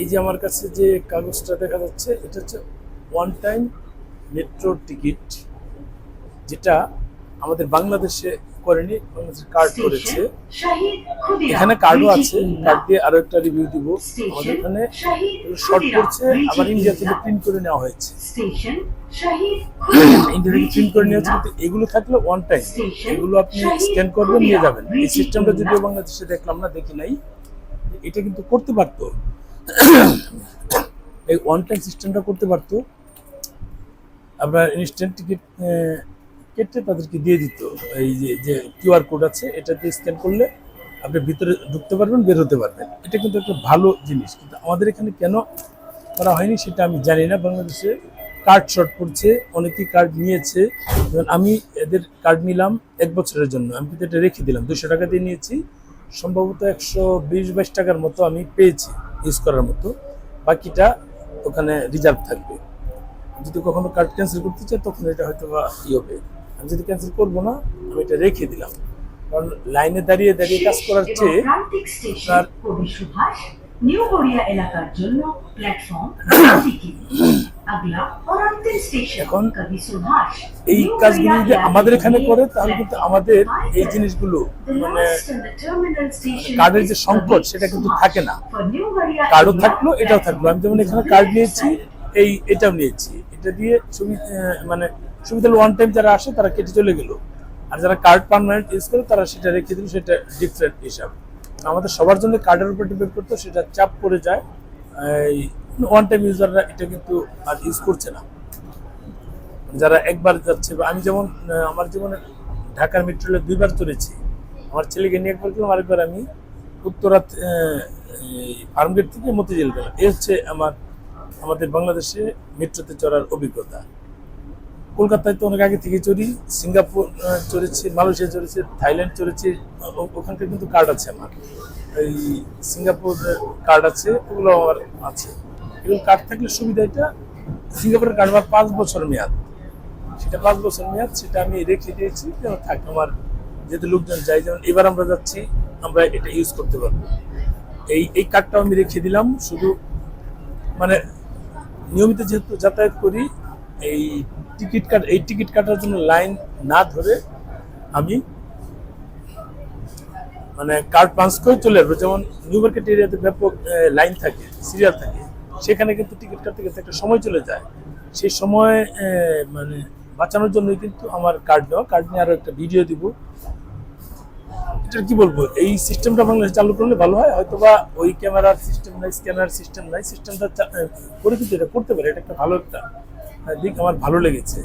এই যে আমার কাছে যে কাগজটা দেখা যাচ্ছে এটা হচ্ছে ওয়ান টাইম মেট্রো টিকিট যেটা আমাদের বাংলাদেশে করেনি বাংলাদেশের কার্ড করেছে। এখানে কার্ডও আছে কার্ড দিয়ে আরও একটা রিভিউ দিব। আমাদের এখানে শর্ট করছে আবার ইন্ডিয়া থেকে প্রিন্ট করে নেওয়া হয়েছে। ইন্ডিয়া থেকে প্রিন্ট করে নেওয়া হয়েছে কিন্তু এগুলো থাকলে ওয়ান টাইম এগুলো আপনি স্ক্যান করবেন নিয়ে যাবেন। এই সিস্টেমটা যদিও বাংলাদেশে দেখলাম না দেখি নাই এটা কিন্তু করতে পারতো। এই ওয়ান টাইম সিস্টেমটা করতে পারতো আপনার ইনস্ট্যান্ট টিকিট কেটে তাদেরকে দিয়ে দিত। এই যে যে কিউআর কোড আছে, এটা দিয়ে স্ক্যান করলে আপনি ভিতরে ঢুকতে পারবেন, বের হতে পারবেন। এটা কিন্তু একটা ভালো জিনিস। কিন্তু আমাদের এখানে কেন করা হয়নি সেটা আমি জানি না। বাংলাদেশে কার্ড শর্ট পড়ছে অনেকেই কার্ড নিয়েছে। যেমন আমি এদের কার্ড নিলাম এক বছরের জন্য। আমি কিন্তু এটা রেখে দিলাম। দুশো টাকা দিয়ে নিয়েছি। সম্ভবত একশো বিশ বাইশ টাকার মতো আমি পেয়েছি ইউজ করার মতো। বাকিটা ওখানে রিজার্ভ থাকবে। যদি কখনো কার্ড ক্যান্সেল করতে চাই তখন এটা হয়তো বা ই হবে। আমি যদি ক্যান্সেল করব না আমি এটা রেখে দিলাম। কারণ লাইনে দাঁড়িয়ে দাঁড়িয়ে কাজ করার চেয়ে সুভাষ নিউ কোরিয়া এলাকার জন্য প্ল্যাটফর্ম এখন এই কাজগুলো যদি আমাদের এখানে করে তাহলে কিন্তু আমাদের এই জিনিসগুলো মানে কার্ডের যে সংকট সেটা কিন্তু থাকে না। কার্ডও থাকল এটাও থাকল। আমি যেমন এখানে কার্ড নিয়েছি এই এটাও নিয়েছি। এটা দিয়ে ছবি মানে সুবিধা ওয়ান টাইম যারা আসে তারা কেটে চলে গেলো। আর যারা কার্ড পারমানেন্ট ইউজ করে তারা সেটা রেখে দিল সেটা ডিফারেন্ট হিসাব। আমাদের সবার জন্য কার্ডের উপর ডিপেন্ড করতো সেটা চাপ পড়ে যায় এই ওয়ান টাইম ইউজাররা এটা কিন্তু আর ইউজ করছে না। যারা একবার যাচ্ছে, বা আমি যেমন আমার জীবনে ঢাকার মেট্রো রেলে দুইবার চড়েছি আমার ছেলেকে নিয়ে একবার গেলাম, আরেকবার আমি উত্তরা ফার্মগেট থেকে মতিঝিল গেলাম। এই হচ্ছে আমার, আমাদের বাংলাদেশে মেট্রোতে চড়ার অভিজ্ঞতা। কলকাতায় তো অনেক আগে থেকে চড়ি, সিঙ্গাপুর চড়েছি, মালয়েশিয়া চড়েছি, থাইল্যান্ড চড়েছি ওখানকার কিন্তু কার্ড আছে আমার। এই সিঙ্গাপুর কার্ড আছে, ওগুলো আমার আছে। এগুলো কার্ড থাকলে সুবিধা এটা। সিঙ্গাপুরের কার্ড আমার পাঁচ বছর মেয়াদ। সেটা পাঁচ বছর মেয়াদ, সেটা আমি রেখে দিয়েছি যেন থাক, আমার যেহেতু লোকজন যাই যেমন এবার আমরা যাচ্ছি, আমরা এটা ইউজ করতে পারব। এই এই কার্ডটাও আমি রেখে দিলাম, শুধু মানে নিয়মিত যেহেতু যাতায়াত করি, এই টিকিট কাট এই টিকিট কাটার জন্য লাইন না ধরে আমি মানে কার্ড পাঞ্চ করে চলে আসব। যেমন নিউ মার্কেট এরিয়াতে ব্যাপক লাইন থাকে সিরিয়াল থাকে। সেখানে কিন্তু টিকিট কাটতে গেছে একটা সময় চলে যায়। সেই সময় মানে বাঁচানোর জন্যই কিন্তু আমার কার্ড দেওয়া কার্ড নিয়ে আরও একটা ভিডিও দিব। এটা কি বলব? এই সিস্টেমটা বাংলাদেশে চালু করলে ভালো হয়। হয়তো বা ওই ক্যামেরার সিস্টেম নাই স্ক্যানার সিস্টেম নাই। সিস্টেমটা করে কিন্তু এটা করতে পারে। এটা একটা ভালো একটা দিক আমার ভালো লেগেছে।